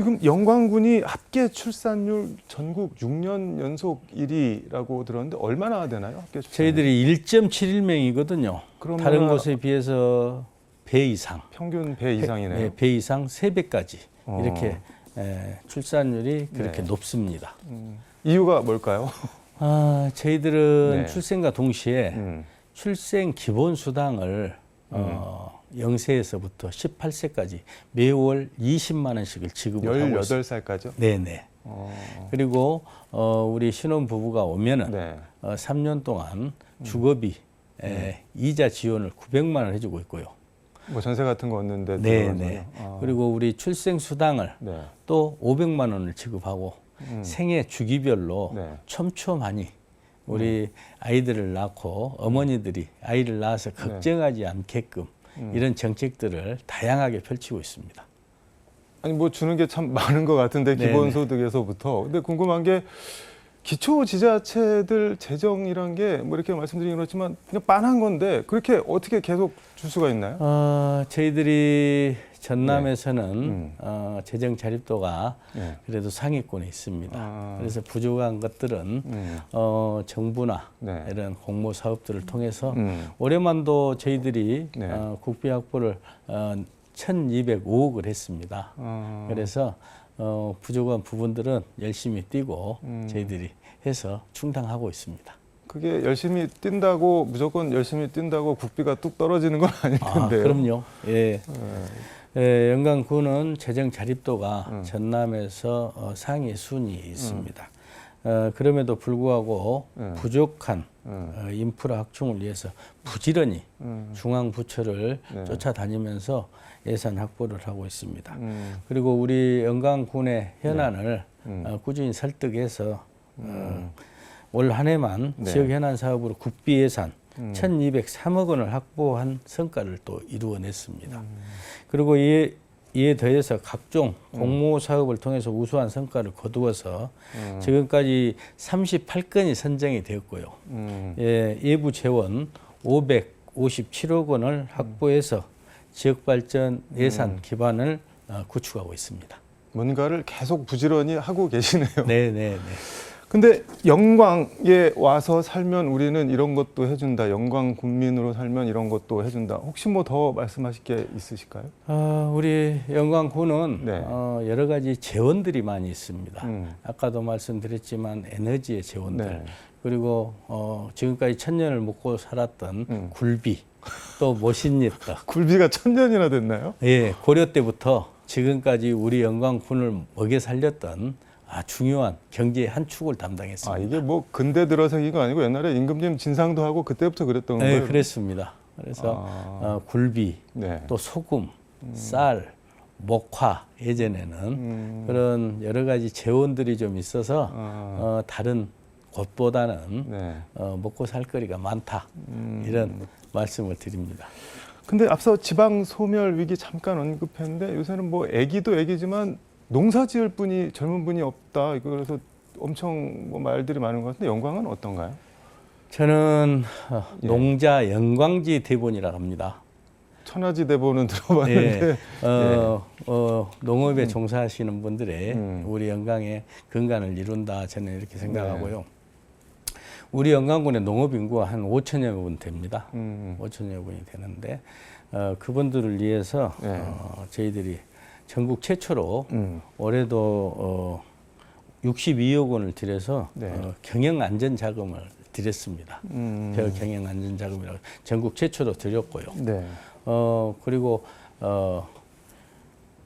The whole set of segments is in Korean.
지금 영광군이 합계 출산율 전국 6년 연속 1위라고 들었는데 얼마나 되나요? 합계 출산 저희들이 1.71명이거든요. 그러면 다른 곳에 비해서 배 이상, 평균 배 이상이네요. 네, 배 이상 세 배까지 어. 이렇게 에, 출산율이 그렇게 네. 높습니다. 음, 이유가 뭘까요? 아, 저희들은 네. 출생과 동시에 음, 출생 기본 수당을 어, 0세에서부터 18세까지 매월 20만 원씩을 지급을 하고 있습니다. 18살까지요? 네네. 어, 그리고 어, 우리 신혼 부부가 오면은 네. 어, 3년 동안 주거비 에, 이자 지원을 900만 원 해주고 있고요. 뭐 전세 같은 거 얻는데 네네. 들어가서요? 아, 그리고 우리 출생 수당을 네. 또 500만 원을 지급하고 음, 생애 주기별로 네. 촘촘하니 우리 아이들을 낳고 어머니들이 아이를 낳아서 걱정하지 않게끔 네. 음. 이런 정책들을 다양하게 펼치고 있습니다. 아니 뭐 주는 게 참 많은 것 같은데 네네. 기본소득에서부터 근데 궁금한 게 기초 지자체들 재정이란 게 뭐 이렇게 말씀드리긴 그렇지만 그냥 빤한 건데 그렇게 어떻게 계속 줄 수가 있나요? 어, 저희들이 전남에서는 음. 어, 재정 자립도가 네. 그래도 상위권에 있습니다. 아. 그래서 부족한 것들은 음. 어, 정부나 네. 이런 공모 사업들을 통해서 음. 올해만도 저희들이 네. 어, 국비 확보를 어, 1,205억을 했습니다. 아. 그래서 어, 부족한 부분들은 열심히 뛰고 음. 저희들이 해서 충당하고 있습니다. 그게 열심히 뛴다고 무조건 열심히 뛴다고 국비가 뚝 떨어지는 건 아닐 아, 텐데요. 그럼요. 예. 네. 예, 영광군은 재정 자립도가 음. 전남에서 어, 상위 순위에 있습니다. 어, 그럼에도 불구하고 음. 부족한 음. 어, 인프라 확충을 위해서 부지런히 음. 중앙 부처를 네. 쫓아다니면서 예산 확보를 하고 있습니다. 음. 그리고 우리 영광군의 현안을 음. 어, 꾸준히 설득해서 어, 올한 해만 네. 지역 현안 사업으로 국비 예산 음. 1,203억 원을 확보한 성과를 또 이루어냈습니다. 음. 그리고 이에, 이에 더해서 각종 공모 사업을 통해서 우수한 성과를 거두어서 음. 지금까지 38건이 선정이 되었고요. 음. 예, 예부 재원 557억 원을 확보해서 지역 발전 예산 음. 기반을 어, 구축하고 있습니다. 뭔가를 계속 부지런히 하고 계시네요. 네, 네, 네. 근데 영광에 와서 살면 우리는 이런 것도 해준다. 영광 국민으로 살면 이런 것도 해준다. 혹시 뭐 더 말씀하실 게 있으실까요? 어, 우리 영광군은 네. 어, 여러 가지 재원들이 많이 있습니다. 음. 아까도 말씀드렸지만 에너지의 재원들 네. 그리고 어, 지금까지 천년을 먹고 살았던 음. 굴비 또 모신잎떡 굴비가 천년이나 됐나요? 예, 고려 때부터 지금까지 우리 영광군을 먹여 살렸던 아, 중요한 경제의 한 축을 담당했습니다. 아 이게 뭐 근대 들어 생긴 거 아니고 옛날에 임금님 진상도 하고 그때부터 그랬던 네, 거예요? 그랬습니다. 그래서 아. 어, 굴비, 네. 또 소금, 쌀, 목화 예전에는 음. 그런 여러 가지 재원들이 좀 있어서 아. 어, 다른 곳보다는 네. 어, 먹고 살 거리가 많다 음. 이런 말씀을 드립니다. 근데 앞서 지방 소멸 위기 잠깐 언급했는데 요새는 뭐 애기도 애기지만 농사 지을 분이 젊은 분이 없다. 이거 그래서 엄청 뭐 말들이 많은 것 같은데 영광은 어떤가요? 저는 어, 예. 농자 영광지 대본이라고 합니다. 천하지 대보는 들어봤는데 예, 어, 어, 농업에 종사하시는 분들의 음. 우리 영광의 근간을 이룬다 저는 이렇게 생각하고요. 네. 우리 영광군의 농업 인구가 한 5천여 분 됩니다. 음. 5천여 분이 되는데 어, 그분들을 위해서 네. 어, 저희들이 전국 최초로 음. 올해도 어, 62억 원을 들여서 네. 어, 경영 안전 자금을 드렸습니다. 음. 별 경영 안전 자금이라고 전국 최초로 드렸고요. 네. 어 그리고 어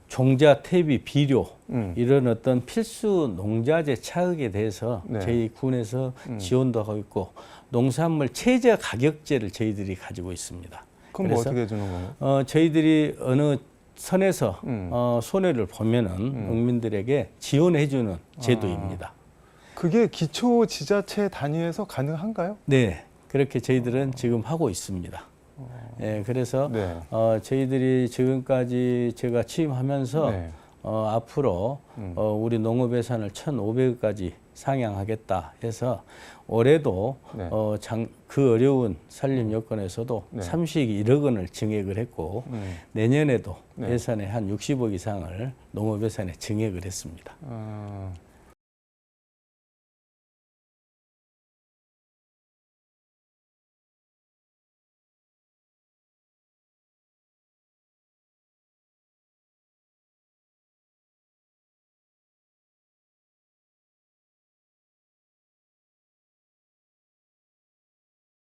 종자 퇴비 비료 음. 이런 어떤 필수 농자재 차익에 대해서 네. 저희 군에서 음. 지원도 하고 있고 농산물 최저 가격제를 저희들이 가지고 있습니다. 그럼 뭐 어떻게 해주는 건가요? 어 저희들이 어느 선에서 음. 어 손해를 보면은 농민들에게 지원해주는 제도입니다. 그게 기초 지자체 단위에서 가능한가요? 네, 그렇게 저희들은 지금 하고 있습니다. 예, 그래서 네. 어, 저희들이 지금까지 제가 취임하면서 네. 어, 앞으로 음. 어, 우리 농업 예산을 1,500억까지 상향하겠다 해서 올해도 네. 어, 장, 그 어려운 산림 여건에서도 네. 31억 원을 증액을 했고 음. 내년에도 네. 예산에 한 60억 이상을 농업 예산에 증액을 했습니다. 아,